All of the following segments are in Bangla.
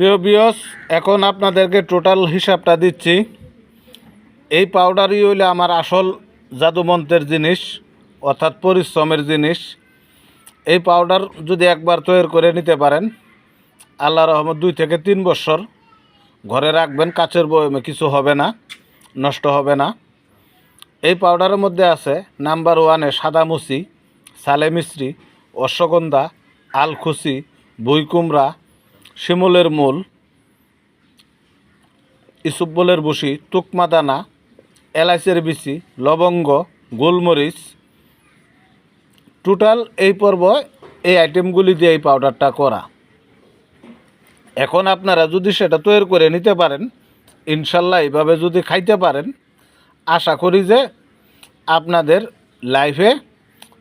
প্রিয় বিয়স এখন আপনাদেরকে টোটাল হিসাবটা দিচ্ছি। এই পাউডারই হইলে আমার আসল জাদুমন্ত্রের জিনিস, অর্থাৎ পরিশ্রমের জিনিস। এই পাউডার যদি একবার তৈরি করে নিতে পারেন, আল্লাহ রহমত দুই থেকে তিন বছর ঘরে রাখবেন, কাচের বয়মে কিছু হবে না, নষ্ট হবে না। এই পাউডারের মধ্যে আছে নাম্বার ওয়ানে সাদামুচি সালে মিশ্রি অশ্বগন্ধা আলখুসি বইকুমড়া শিমুলের মূল ইসুব্বলের বসি তুকমা দানা এলাচের বিচি, লবঙ্গ, গোলমরিচ। টোটাল এই পর্ব এই আইটেমগুলি দিয়ে এই পাউডারটা করা। এখন আপনারা যদি সেটা তৈরি করে নিতে পারেন, ইনশাল্লাহ এইভাবে যদি খাইতে পারেন, আশা করি যে আপনাদের লাইফে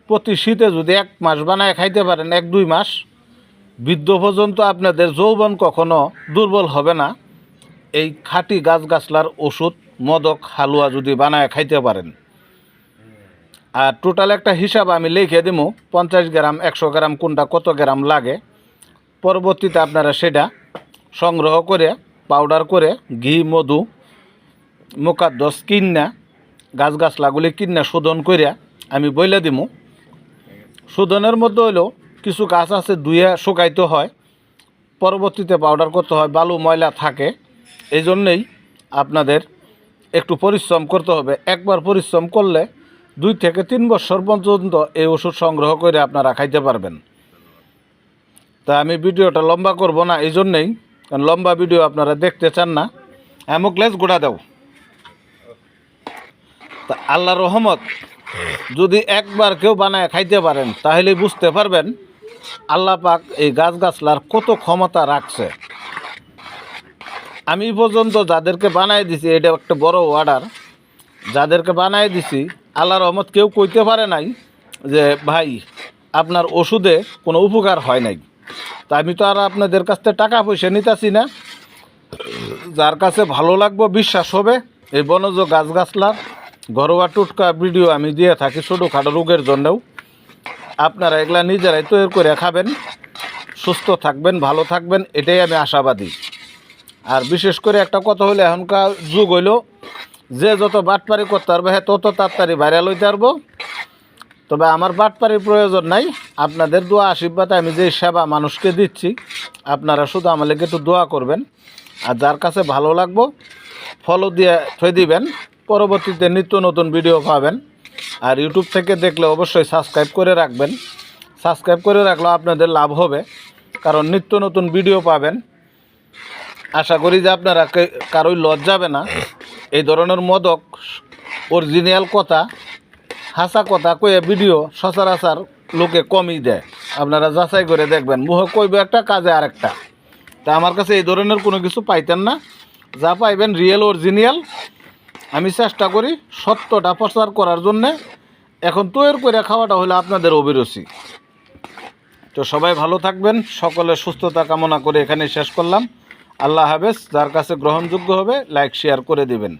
প্রতি শীতে যদি এক মাস বানায় খাইতে পারেন, এক দুই মাস বৃদ্ধ পর্যন্ত আপনাদের যৌবন কখনো দুর্বল হবে না। এই খাঁটি গাছগাছলার ওষুধ, মদক, হালুয়া যদি বানায় খাইতে পারেন। আর টোটাল একটা হিসাব আমি লিখে দিব পঞ্চাশ গ্রাম, একশো গ্রাম, কোনটা কত গ্রাম লাগে। পরবর্তীতে আপনারা সেটা সংগ্রহ করে, পাউডার করে, ঘি, মধু মুখাদ্দস কিন্না, গাছগাছলাগুলি কিন্না শোধন করিয়া আমি বইলে দিমু। শোধনের মধ্যে হইলেও কিছু গাছ আছে ধুয়ে শুকাইতে হয়, পরবর্তীতে পাউডার করতে হয়, বালু, ময়লা থাকে। এই জন্যেই আপনাদের একটু পরিশ্রম করতে হবে। একবার পরিশ্রম করলে দুই থেকে তিন বছর পর্যন্ত এই ওষুধ সংগ্রহ করে আপনারা খাইতে পারবেন। তা আমি ভিডিওটা লম্বা করব না, এই জন্যেই, কারণ লম্বা ভিডিও আপনারা দেখতে চান না। এমক লেজ গোড়া দাও। তা আল্লাহ রহমত, যদি একবার কেউ বানায় খাইতে পারেন তাহলে বুঝতে পারবেন আল্লাহ পাক এই গাছগাছলার কত ক্ষমতা রাখছে। আমি পর্যন্ত যাদেরকে বানাই দিছি, এটা একটা বড় অর্ডার যাদেরকে বানাই দিছি আল্লাহ রহমত কেউ কইতে পারে নাই যে, ভাই, আপনার ওষুধে কোনো উপকার হয় নাই। তা আমি তো আর আপনাদের কাছ থেকে টাকা পয়সা নিতেছি না। যার কাছে ভালো লাগবো, বিশ্বাস হবে, এই বনজ গাছগাছলার ঘরোয়া টুটকা ভিডিও আমি দিয়ে থাকি ছোটোখাটো রোগের জন্যও। আপনারা এগুলা নিজেরাই তৈরি করে খাবেন। সুস্থ থাকবেন, ভালো থাকবেন, এটাই আমি আশাবাদী। আর বিশেষ করে একটা কথা হলে, এখনকার যুগ হইল, যে যত বাটপারি করতে পারবে হ্যাঁ তত তাড়াতাড়ি ভাইরাল হইতে পারব। তবে আমার বাটপারির প্রয়োজন নাই, আপনাদের দোয়া আশীর্বাদে আমি যে সেবা মানুষকে দিচ্ছি, আপনারা শুধু আমাদেরকে একটু দোয়া করবেন। আর যার কাছে ভালো লাগবো ফলো দিয়ে থই দিবেন, পরবর্তীতে নিত্য নতুন ভিডিও পাবেন। আর ইউটিউব থেকে দেখলে অবশ্যই সাবস্ক্রাইব করে রাখবেন। সাবস্ক্রাইব করে রাখলেও আপনাদের লাভ হবে, কারণ নিত্য নতুন ভিডিও পাবেন। আশা করি যে আপনারা কারোই লজ যাবে না। এই ধরনের মদক অরিজিনাল কথা, হাসা কথা কয়ে ভিডিও সচরাচর লোকে কমই দেয়। আপনারা যাচাই করে দেখবেন। মুহে কইবে একটা, কাজে আরেকটা। তা আমার কাছে এই ধরনের কোনো কিছু পাইতেন না। যা পাইবেন রিয়েল অরিজিনাল আমি চেষ্টা করি সত্যটা প্রচার করার জন্যে। এখন তৈর করে খাওয়াটা হলো আপনাদের অভিরুচি। তো সবাই ভালো থাকবেন, সকলে সুস্থতা কামনা করে এখানে শেষ করলাম। আল্লাহ হাফেজ, যার কাছে গ্রহণযোগ্য হবে, লাইক শেয়ার করে দিবেন।